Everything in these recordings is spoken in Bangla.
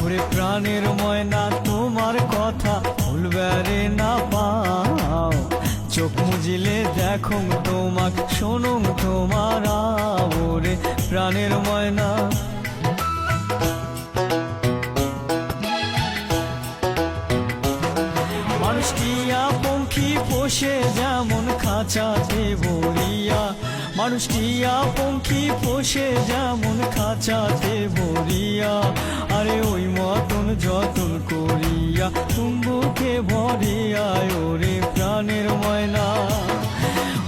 প্রাণের ময়না, তোমার কথা ভুলবারে না পাও। চোখ মুজিলে দেখো তোমাক শোনুম তোমার ওরে প্রাণের ময়না। মানুষ টিয়া পঙ্খী পোষে, যেমন খাঁচাতে ভরিয়া মানুষ টিয়া পঙ্খী পোষে, যেমন খাঁচাতে ভরিয়া তুম্বুকে ভরিয়া ওরে প্রাণের ময়না।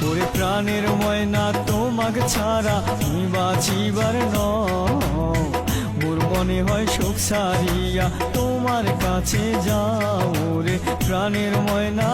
ওরে প্রাণের ময়না তোমাকে ছাড়া তুমি বাঁচিবার ন মনে হয় শোক সারিয়া তোমার কাছে যাও রে প্রাণের ময়না।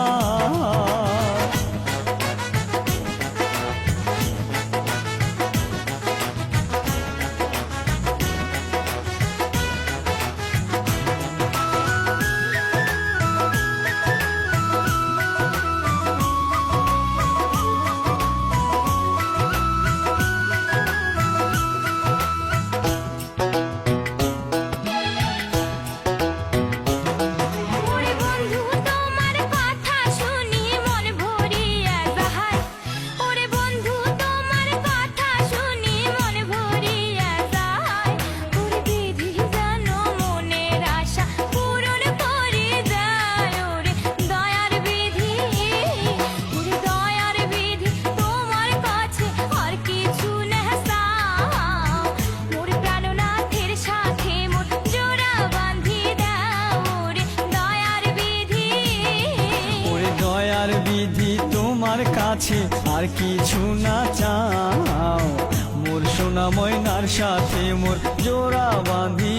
বিধি তোমার কাছে আর কিছু না চাও। মোর সোনাময় নার সাথে মোর জোড়া বাঁধি